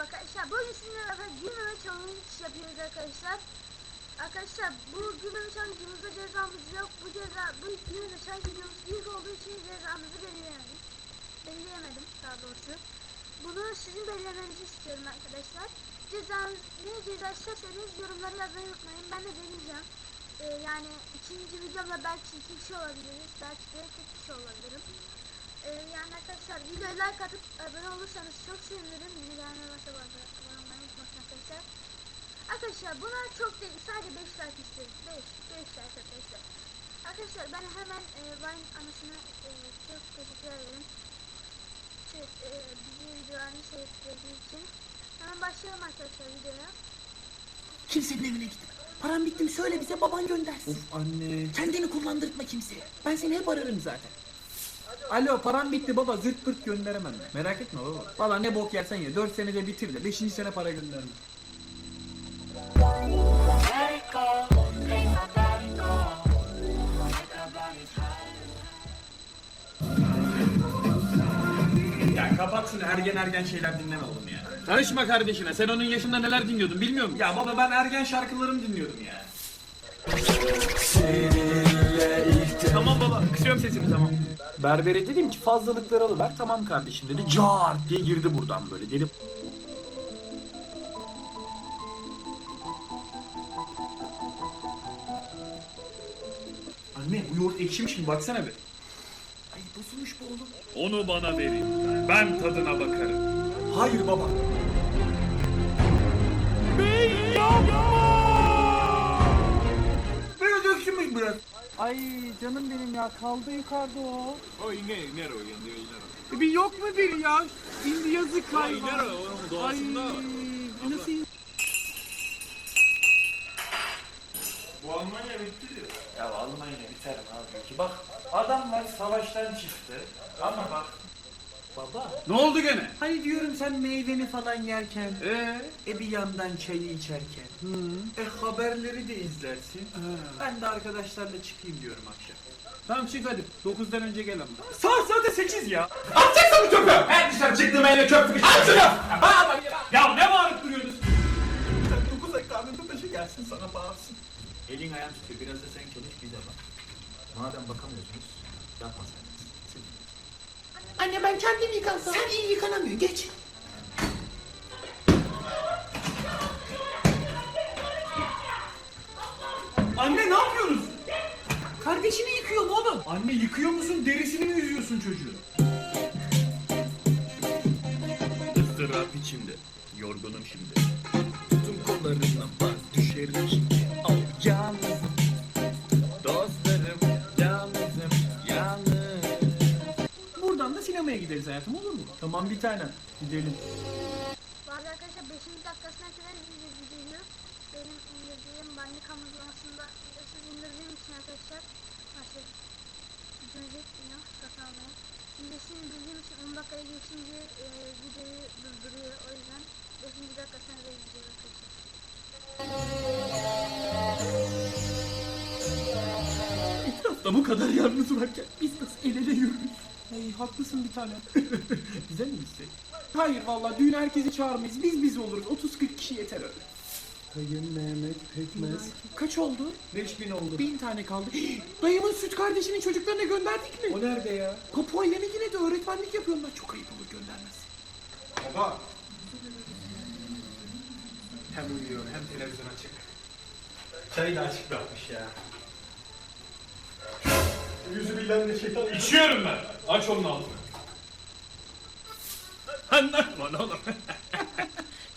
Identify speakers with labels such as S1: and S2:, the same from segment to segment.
S1: merhaba arkadaşlar. Bugün sizinle beraber gülmeme challenge yapıyoruz arkadaşlar. Arkadaşlar bu gülmeme challenge'ımızda cezamız yok. Bu ceza, bu gülmeme challenge'ımız ilk olduğu için cezamızı belirleyemedim. Belirleyemedim daha doğrusu. Bunu sizin belirlemenizi istiyorum arkadaşlar. Cezanız, ne ceza isterseniz yorumlara yazmayı unutmayın. Ben de deneyeceğim. Ee, yani ikinci videomda belki iki kişi olabiliriz. Belki de tek kişi olabilirim. Ee, yani arkadaşlar videoya like atıp abone olursanız çok sevinirim. Yeni bu arada abone olmayı unutmayın arkadaşlar. Arkadaşlar buna çok değil sadece 5 like istiyorum. 5, 5 like arkadaşlar. Arkadaşlar ben hemen e, Vine anasına e, çok teşekkür ederim. Şey, e, bizi videolarını seyrettirdiği için. Hemen başlayalım arkadaşlar videoya.
S2: Kimsenin evine gitme. Param bitti mi söyle bize baban göndersin.
S3: Of anne.
S2: Kendini kullandırtma kimseye. Ben seni hep ararım zaten.
S3: Alo param bitti baba zırt pırt gönderemem ben. Merak etme baba. Valla ne bok yersen ye. 4 senede bitir de 5. sene para gönderme. Ya kapat şunu ergen ergen şeyler dinleme oğlum ya.
S4: Karışma kardeşine. Sen onun yaşında neler dinliyordun bilmiyor musun?
S3: Ya baba ben ergen şarkılarımı dinliyordum ya.
S4: Baba. Kısıyorum sesini tamam.
S3: Berbere dedim ki fazlalıkları alıver. Tamam kardeşim dedi. Car diye girdi buradan böyle. Dedim Anne bu yoğurt ekşimiş mi baksana bir.
S2: Ay bozulmuş bu oğlum.
S4: Onu bana verin. Ben tadına bakarım.
S3: Hayır baba.
S5: Ay canım benim ya kaldı yukarıda o.
S4: Bir yok mu bir ya? Şimdi yazık hayvan.
S5: Ay nasıl
S3: Bu Almanya bitti diyor. Ya Almanya biterim abi ki. Bak adamlar savaştan çıktı. Ama bak. Baba.
S4: Ne oldu gene?
S3: Hani diyorum sen meyveni falan yerken.
S4: Ee?
S3: E bir yandan çayı içerken. E haberleri de izlersin. Ben de arkadaşlarla çıkayım diyorum akşam.
S4: Tamam çık hadi. 9'dan önce gel ama.
S3: Saat zaten 8 ya.
S4: Atacaksın bu çöpü! Her dışarı çıktığım eline çöp sıkıştı. At şunu! Ya ne bağırıp duruyorsunuz?
S3: 9 ay karnında taşı gelsin sana bağırsın. Elin ayağın tutuyor. Biraz da sen çalış bize bak. Madem bakamıyorsunuz yapma sen.
S2: Anne ben kendim yıkansam. Sen iyi yıkanamıyorsun geç.
S3: Anne ne yapıyoruz?
S2: Kardeşini yıkıyorum oğlum.
S3: Anne yıkıyor musun derisini mi yüzüyorsun çocuğu?
S4: Istırap içimde. Yorgunum şimdi. Tutun kollarından bak düşerim şimdi.
S3: Hayatım olur mu? Tamam bir tane. Gidelim.
S1: Bu arada arkadaşlar 5. dakikasına kadar izleyeceğiz videoyu. Benim indirdiğim bandik hamurlamasında videosuz indirdiğim için arkadaşlar başladık. Videoyu bekliyor satın almaya. Videosunu indirdiğim için 10 dakikaya geçince e, videoyu durduruyor. O yüzden 5. dakikasına kadar izleyeceğiz arkadaşlar.
S3: Etrafta bu kadar yalnız varken biz nasıl el ele yürürüz? Ay haklısın bir tane. Bize mi gitsek? Hayır vallahi düğün herkesi çağırmayız. Biz biz oluruz. 30-40 kişi yeter öyle.
S5: Kayın Mehmet Pekmez.
S3: Kaç oldu? 5000 oldu. Bin tane kaldı. Dayımın süt kardeşinin çocuklarına gönderdik mi? O nerede ya? Papua Yeni Gine'de öğretmenlik yapıyorlar. Çok ayıp olur göndermez. Baba. Hem uyuyor hem televizyon açık. Çayı da açık bırakmış ya. Yüzü bilen de şeytan.
S4: İçiyorum ben. Aç onun altını. Anlatma oğlum.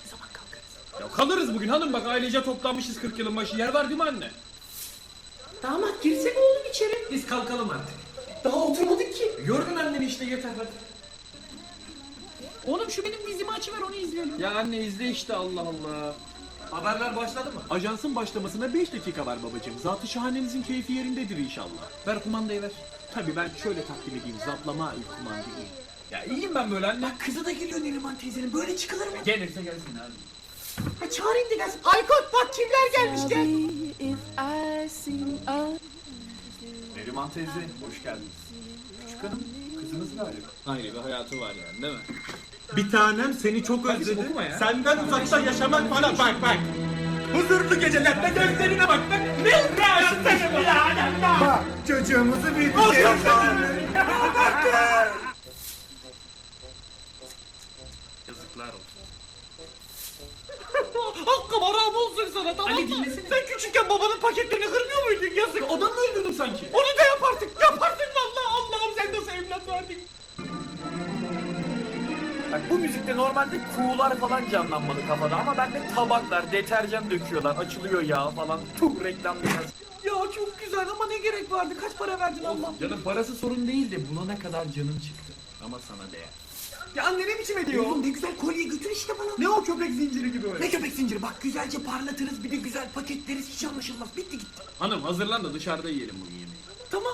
S2: Ne zaman kalkarız?
S4: Ya kalırız bugün hanım bak ailece toplanmışız 40 yılın başı. Yer var değil mi anne?
S2: Damat girsene oğlum içeri.
S3: Biz kalkalım artık.
S2: Daha oturmadık ki.
S3: Gördün anneni işte yeter hadi.
S2: Oğlum şu benim dizimi açıver onu izleyelim.
S4: Ya anne izle işte Allah Allah.
S3: Haberler başladı mı?
S4: Ajansın başlamasına 5 dakika var babacığım. Zatı şahanenizin keyfi yerindedir inşallah. Ver kumandayı ver. Tabii ben şöyle takdim edeyim. Zaplama ilk kumandayı.
S3: Ya iyiyim ben böyle anne.
S2: Kızı da geliyor Neriman teyzenin böyle çıkılır mı?
S3: Gelirse gelsin abi.
S2: Ha çağırayım da gelsin. Aykut bak kimler gelmiş gel.
S3: Neriman teyze hoş geldiniz. Küçük hanım kızınız galiba.
S4: Ayrı bir hayatı var yani değil mi? Bir tanem seni çok özledim. Senden uzakta yaşamak bana bak bak. Huzurlu geceler. Ben gözlerine bak bak. Ne rahatsın birader bak.
S6: Çocuğumuzu büyüteceğiz.
S4: Yazıklar olsun.
S3: Hakkım haram olsun sana tamam
S4: Ali
S3: mı?
S4: dinlesene.
S3: Sen küçükken babanın paketlerini kırmıyor muydun yazık? Adam mı öldürdün sanki? Onu da yap artık. Yap artık valla. Allah'ım sen nasıl evlat verdin?
S7: Bak bu müzikte normalde kuğular falan canlanmalı kafada ama bende tabaklar, deterjan döküyorlar, açılıyor yağ falan. Çok reklam biraz.
S3: Ya çok güzel ama ne gerek vardı? Kaç para verdin Allah?
S4: Canım parası sorun değil de bulana kadar canım çıktı. Ama sana değer.
S3: Ya anne ne biçim ediyor?
S2: Oğlum ne güzel kolye götür işte bana.
S3: Ne o köpek zinciri gibi öyle?
S2: Ne köpek zinciri bak güzelce parlatırız bir de güzel paketleriz hiç anlaşılmaz. Bitti gitti.
S4: Hanım hazırlan da dışarıda yiyelim bu yemeği.
S3: Tamam.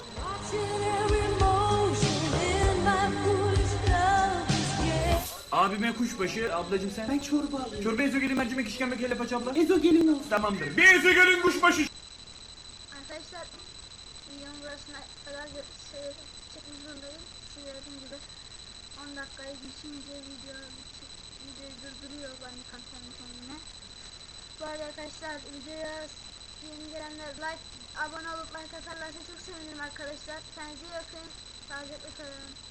S7: Abime kuşbaşı, ablacım sen?
S2: Ben çorba alayım.
S7: Çorba ezogelin mercimek işkembe kelle paça abla.
S2: Ezogelin olsun.
S7: Tamamdır. Bir ezogelin kuşbaşı.
S1: Arkadaşlar videonun burasına kadar şey, çekmek zorundayım. Size dediğim gibi 10 dakikayı geçince video videoyu durduruyor bani kankanın kendine. Bu arada arkadaşlar videoya yeni gelenler like abone olup like atarlarsa çok sevinirim arkadaşlar. Kendinize iyi bakın. Sağlıcakla kalın.